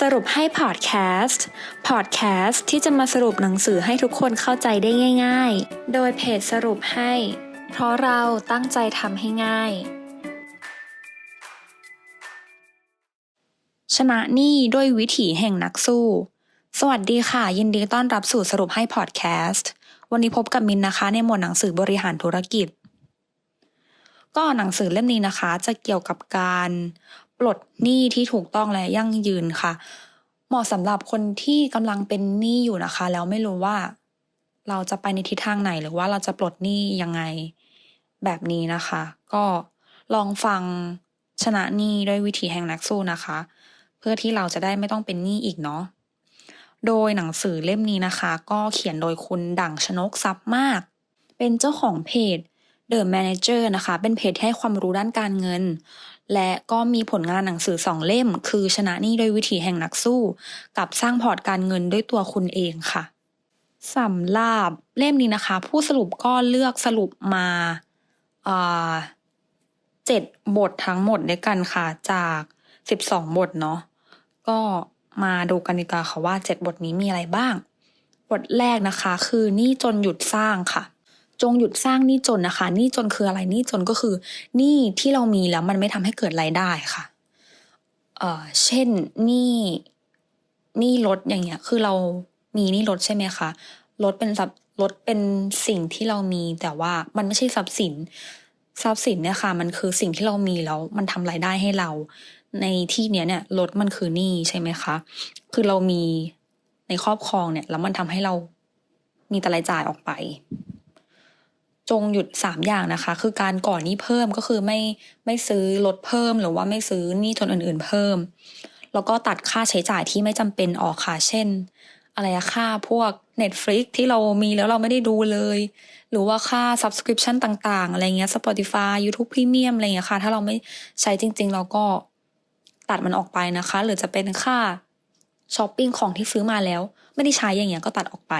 สรุปให้พอดแคสต์ พอดแคสต์ที่จะมาสรุปหนังสือให้ทุกคนเข้าใจได้ง่าย ๆ โดยเพจสรุปให้ เพราะเราตั้งใจทำให้ง่าย ชนะหนี้ด้วยวิถีแห่งนักสู้ สวัสดีค่ะ ยินดีต้อนรับสู่สรุปให้พอดแคสต์ วันนี้พบกับมินนะคะในหมวดหนังสือบริหารธุรกิจ ก็หนังสือเล่มนี้นะคะ จะเกี่ยวกับการ ปลดหนี้ที่ถูกต้องและยั่งยืนค่ะ เหมาะสำหรับคนที่กำลังเป็นหนี้อยู่นะคะ แล้วไม่รู้ว่า เราจะไปในทิศทางไหนหรือว่าเราจะปลดหนี้ยังไงแบบนี้นะคะ ก็ลองฟังชนะหนี้ด้วยวิธีแห่งนักสู้นะคะ เพื่อที่เราจะได้ไม่ต้องเป็นหนี้อีกเนาะโดยหนังสือเล่มนี้นะคะ ก็เขียนโดยคุณดั่งชนกทรัพย์มาก เป็นเจ้าของเพจ The Manager นะคะ เป็นเพจให้ความรู้ด้านการเงิน และก็มีผลงานหนังสือสองเล่ม คือชนะนี้ด้วยวิธีแห่งนักสู้ กับสร้างพอร์ตการเงินด้วยตัวคุณเองค่ะสำหรับเล่มนี้นะคะ ผู้สรุปก็เลือกสรุปมาเจ็ดบททั้งหมดด้วยกันค่ะ จากสิบสองบทเนาะก็มาดูกันดีกว่าค่ะว่าเจ็ดบทนี้มีอะไรบ้าง บทแรกนะคะ คือนี้จนหยุดสร้างค่ะ จงหยุดสร้างหนี้จนนะคะหนี้จนคืออะไรหนี้จนก็คือหนี้ที่เรามีแล้วมันไม่ทำให้เกิดรายได้ค่ะเอ่อเช่นหนี้หนี้รถอย่างเงี้ย คือเรามีหนี้รถใช่ไหมคะรถเป็นทรัพย์รถเป็นสิ่งที่เรามี แต่ว่ามันไม่ใช่ทรัพย์สินทรัพย์สินเนี่ยค่ะ มันคือสิ่งที่เรามีแล้วมันทำรายได้ให้เรา ในที่เนี้ยเนี่ยรถมันคือหนี้ใช่ไหมคะคือเรามีในครอบครองเนี่ยแล้วมันทำให้เรามีแต่รายจ่ายออกไป จงหยุดสามอย่างนะคะ คือการก่อหนี้เพิ่มก็คือไม่ไม่ซื้อรถเพิ่มหรือว่าไม่ซื้อหนี้ทนอื่นๆเพิ่ม แล้วก็ตัดค่าใช้จ่ายที่ไม่จำเป็นออกค่ะ เช่น อะไรค่าพวก Netflix ที่เรามีแล้วเราไม่ได้ดูเลย หรือว่าค่า subscription ต่างๆ อะไรเงี้ย Spotify YouTube Premium อะไรเงี้ยค่ะ ถ้าเราไม่ใช้จริง ๆ เราก็ตัดมันออกไปนะคะ หรือจะเป็นค่าช้อปปิ้งของที่ซื้อมาแล้ว ไม่ได้ใช้อย่างเงี้ยก็ตัดออกไป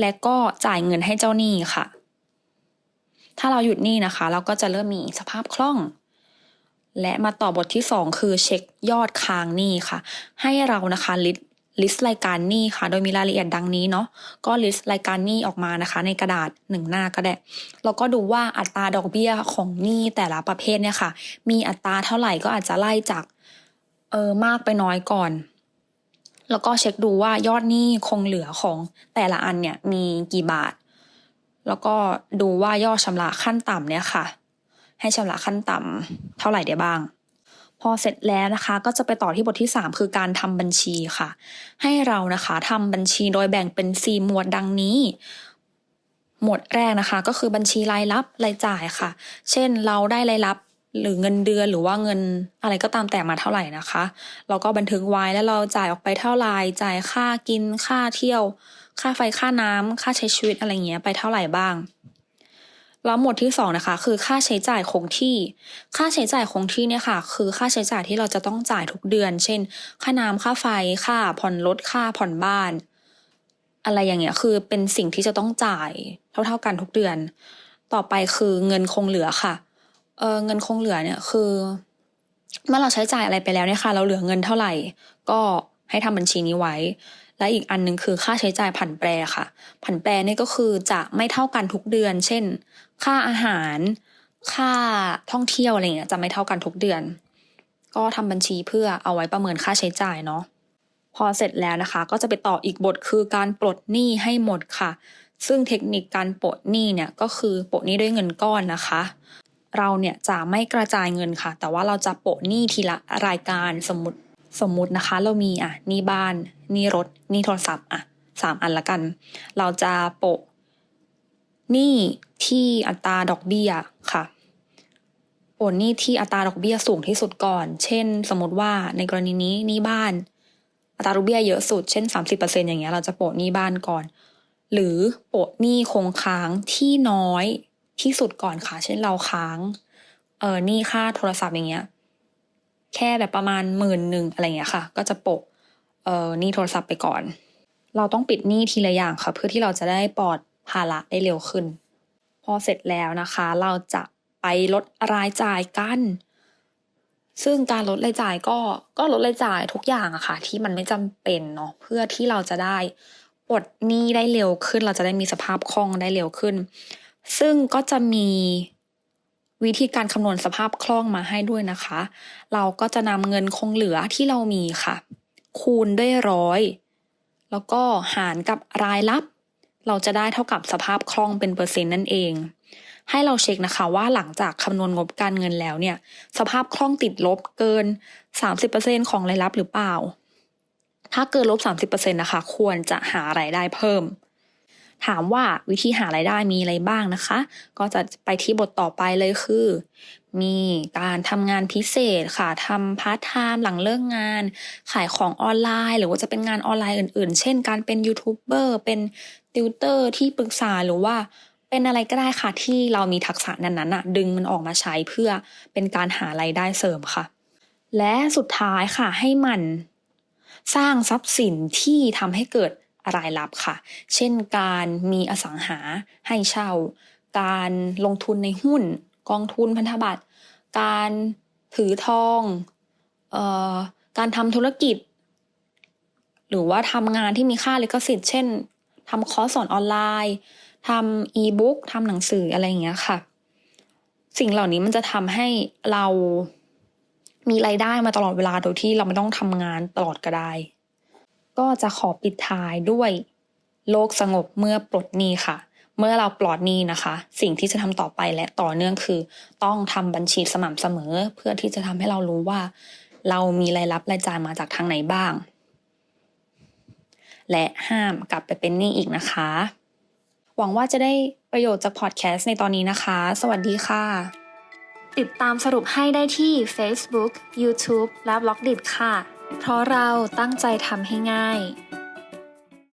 และก็จ่ายเงินให้เจ้าหนี้ค่ะ ถ้าเราหยุดนี้นะคะ เราก็จะเริ่มมีสภาพคล่อง และมาต่อบทที่สองคือเช็คยอดค้างหนี้ค่ะ ให้เรานะคะลิสลิสต์รายการหนี้ค่ะ โดยมีรายละเอียดดังนี้เนาะ ก็ลิสต์รายการหนี้ออกมานะคะ ในกระดาษหนึ่งหน้าก็ได้ แล้วก็ดูว่าอัตราดอกเบี้ยของหนี้แต่ละประเภทเนี่ยค่ะ มีอัตราเท่าไหร่ก็อาจจะไล่จากเออมากไปน้อยก่อน แล้วก็เช็คดูว่ายอดหนี้คงเหลือของแต่ละอันเนี่ยมีกี่บาท แล้วก็ดูว่ายอดชำระขั้นต่ำเนี่ยค่ะ ให้ชำระขั้นต่ำเท่าไหร่ได้บ้าง พอเสร็จแล้วนะคะก็จะไปต่อที่บทที่ 3 คือการทำบัญชีค่ะ ให้เรานะคะทำบัญชีโดยแบ่งเป็น 4 หมวดดังนี้หมวดแรกนะคะก็คือบัญชีรายรับรายจ่ายค่ะ เช่นเราได้รายรับหรือเงินเดือนหรือว่าเงินอะไรก็ตามแต่มาเท่าไหร่นะคะ เราก็บันทึกไว้แล้วเราจ่ายออกไปเท่าไหร่จ่ายค่ากินค่าเที่ยว ค่าไฟค่าน้ำค่าใช้ชีวิตอะไรเงี้ยไปเท่าไหร่บ้างแล้วหมวดที่สองนะคะคือค่าใช้จ่ายคงที่ ค่าใช้จ่ายคงที่เนี่ยค่ะ คือค่าใช้จ่ายที่เราจะต้องจ่ายทุกเดือน เช่น ค่าน้ำค่าไฟ ค่าผ่อนรถ ค่าผ่อนบ้าน อะไรอย่างเงี้ย คือเป็นสิ่งที่จะต้องจ่ายเท่าๆกันทุกเดือน ต่อไปคือเงินคงเหลือค่ะ เออเงินคงเหลือเนี่ยคือ เมื่อเราใช้จ่ายอะไรไปแล้วเนี่ยค่ะ เราเหลือเงินเท่าไหร่ ก็ให้ทำบัญชีนี้ไว้ และอีกอันหนึ่งคือค่าใช้จ่ายผันแปรค่ะ ผันแปรนี่ก็คือจะไม่เท่ากันทุกเดือน เช่น ค่าอาหาร ค่าท่องเที่ยวอะไรเงี้ยจะไม่เท่ากันทุกเดือน ก็ทำบัญชีเพื่อเอาไว้ประเมินค่าใช้จ่ายเนาะพอเสร็จแล้วนะคะ ก็จะไปต่ออีกบทคือการปลดหนี้ให้หมดค่ะ ซึ่งเทคนิคการปลดหนี้เนี่ยก็คือปลดหนี้ด้วยเงินก้อนนะคะ เราเนี่ยจะไม่กระจายเงินค่ะ แต่ว่าเราจะโปะหนี้ทีละรายการสมมติสมมุตินะคะ เรามีอะหนี้บ้าน นี้รถนี้โทรศัพท์อะสามอันละกัน เราจะโปะหนี้ที่อัตราดอกเบี้ยค่ะโปะหนี้ที่อัตราดอกเบี้ยสูงที่สุดก่อน เช่น สมมติว่าในกรณีนี้หนี้บ้าน อัตราดอกเบี้ยเยอะสุด เช่นสามสิบเปอร์เซ็นอย่างเงี้ย เราจะโปะหนี้บ้านก่อน หรือโปะหนี้คงค้างที่น้อยที่สุดก่อนค่ะ เช่นเราค้างเออหนี้ค่าโทรศัพท์อย่างเงี้ย แค่แบบประมาณหมื่นหนึ่งอะไรเงี้ยค่ะ ก็จะโปะ เออหนี้โทรศัพท์ไปก่อน เราต้องปิดหนี้ทีละอย่างค่ะ เพื่อที่เราจะได้ปลอดภาระได้เร็วขึ้น พอเสร็จแล้วนะคะ เราจะไปลดรายจ่ายกัน ซึ่งการลดรายจ่ายก็ก็ลดรายจ่ายทุกอย่างอะค่ะ ที่มันไม่จำเป็นเนาะเพื่อที่เราจะได้ปลดหนี้ได้เร็วขึ้น เราจะได้มีสภาพคล่องได้เร็วขึ้น ซึ่งก็จะมีวิธีการคำนวณสภาพคล่องมาให้ด้วยนะคะ เราก็จะนำเงินคงเหลือที่เรามีค่ะ คูณด้วยร้อยแล้วก็หารกับรายรับ เราจะได้เท่ากับสภาพคล่องเป็นเปอร์เซ็นต์นั่นเอง ให้เราเช็คนะคะว่าหลังจากคำนวณงบการเงินแล้วเนี่ย สภาพคล่องติดลบเกิน 30%ของรายรับหรือเปล่า ถ้าเกินลบ 30%นะคะ ควรจะหารายได้เพิ่ม ถามว่าวิธีหารายได้มีอะไรบ้างนะคะ ก็จะไปที่บทต่อไปเลยคือ มีการทำงานพิเศษค่ะทำพาร์ทไทม์หลังเลิกงาน ขายของออนไลน์ หรือว่าจะเป็นงานออนไลน์อื่นๆ เช่น การเป็นยูทูบเบอร์เป็นติวเตอร์ที่ปรึกษาหรือว่าเป็นอะไรก็ได้ค่ะที่เรามีทักษะนั้นๆน่ะดึงมันออกมาใช้เพื่อเป็นการหารายได้เสริมค่ะ และสุดท้ายค่ะให้มันสร้างทรัพย์สินที่ทำให้เกิด รายรับค่ะ เช่นการมีอสังหาให้เช่า การลงทุนในหุ้น กองทุนพันธบัตร การถือทองเอ่อการทำธุรกิจ หรือว่าทำงานที่มีค่าลิขสิทธิ์ เช่นทำคอร์สสอนออนไลน์ทำอีบุ๊กทำหนังสืออะไรอย่างเงี้ยค่ะ สิ่งเหล่านี้มันจะทำให้เรามีรายได้มาตลอดเวลาโดยที่เราไม่ต้องทำงานตลอดก็ได้ ก็จะขอปิดท้ายด้วยโลกสงบเมื่อปลดหนี้ค่ะ เมื่อเราปลอดหนี้นะคะ สิ่งที่จะทำต่อไปและต่อเนื่องคือ ต้องทำบัญชีสม่ำเสมอ เพื่อที่จะทำให้เรารู้ว่า เรามีรายรับรายจ่ายมาจากทางไหนบ้าง และห้ามกลับไปเป็นหนี้อีกนะคะ หวังว่าจะได้ประโยชน์จากพอดแคสต์ในตอนนี้นะคะ สวัสดีค่ะ ติดตามสรุปให้ได้ที่ Facebook, YouTube และ b ล็อกดิค่ะ เพราะเราตั้งใจทำให้ง่าย